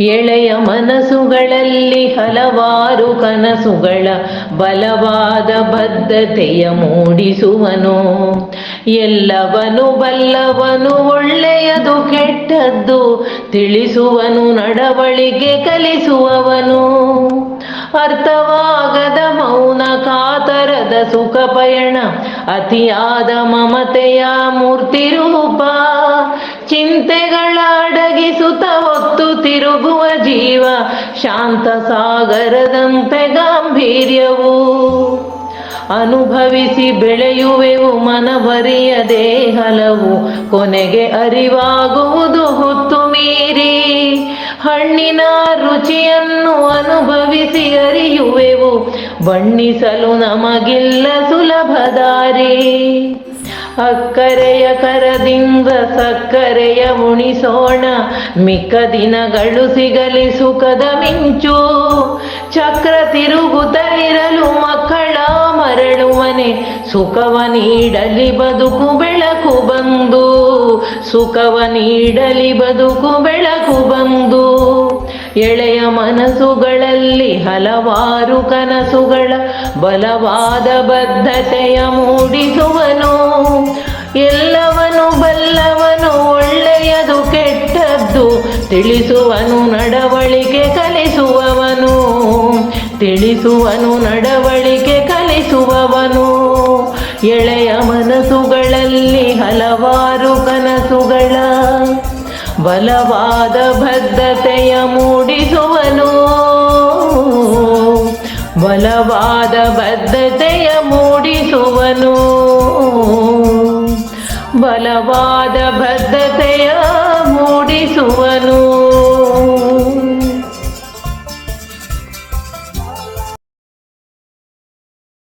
ಎಳೆಯ ಮನಸ್ಸುಗಳಲ್ಲಿ ಹಲವಾರು ಕನಸುಗಳ ಬಲವಾದ ಬದ್ಧತೆಯ ಮೂಡಿಸುವನು. ಎಲ್ಲವನು ಬಲ್ಲವನು, ಒಳ್ಳೆಯದು ಕೆಟ್ಟದ್ದು ತಿಳಿಸುವನು, ನಡವಳಿಗೆ ಕಲಿಸುವವನು. ಅರ್ಥವಾಗದ ಮೌನ, ಕಾತರದ ಸುಖ ಪಯಣ, ಅತಿಯಾದ ಮಮತೆಯ ಮೂರ್ತಿ ರೂಪ ಹೊತ್ತು ತಿರುಗುವ ಜೀವ ಶಾಂತ ಸಾಗರದಂತೆ ಗಾಂಭೀರ್ಯವು ಅನುಭವಿಸಿ ಬೆಳೆಯುವೆವು ಮನವರಿಯದೆ ಹಲವು ಕೊನೆಗೆ ಅರಿವಾಗುವುದು ಹೊತ್ತು ಮೀರಿ ಹಣ್ಣಿನ ರುಚಿಯನ್ನು ಅನುಭವಿಸಿ ಅರಿಯುವೆವು ಬಣ್ಣಿಸಲು ನಮಗಿಲ್ಲ ಸುಲಭ ದಾರಿ ಅಕ್ಕರೆಯ ಕರದಿಂದ ಸಕ್ಕರೆಯ ಉಣಿಸೋಣ. ಮಿಕ್ಕ ದಿನಗಳು ಸಿಗಲಿ ಸುಖದ ಮಿಂಚು. ಚಕ್ರ ತಿರುಗುತ್ತಲಿರಲು ಮಕ್ಕಳ ಮರಳುವನೆ. ಸುಖವ ನೀಡಲಿ ಬದುಕು ಬೆಳಕು ಬಂದು. ಸುಖವ ನೀಡಲಿ ಬದುಕು ಬೆಳಕು ಬಂದು. ಎಳೆಯ ಮನಸ್ಸುಗಳಲ್ಲಿ ಹಲವಾರು ಕನಸುಗಳ ಬಲವಾದ ಬದ್ಧತೆಯ ಮೂಡಿಸುವನು. ಎಲ್ಲವನು ಬಲ್ಲವನು, ಒಳ್ಳೆಯದು ಕೆಟ್ಟದ್ದು ತಿಳಿಸುವನು, ನಡವಳಿಕೆ ಕಲಿಸುವವನು. ತಿಳಿಸುವನು, ನಡವಳಿಕೆ ಕಲಿಸುವವನು. ಎಳೆಯ ಮನಸ್ಸುಗಳಲ್ಲಿ ಹಲವಾರು ಕನಸುಗಳ ಬಲವಾದ ಬದ್ಧತೆಯ ಮೂಡಿಸುವನು. ಬಲವಾದ ಬದ್ಧತೆಯ ಮೂಡಿಸುವನು. ಬಲವಾದ ಬದ್ಧತೆಯ ಮೂಡಿ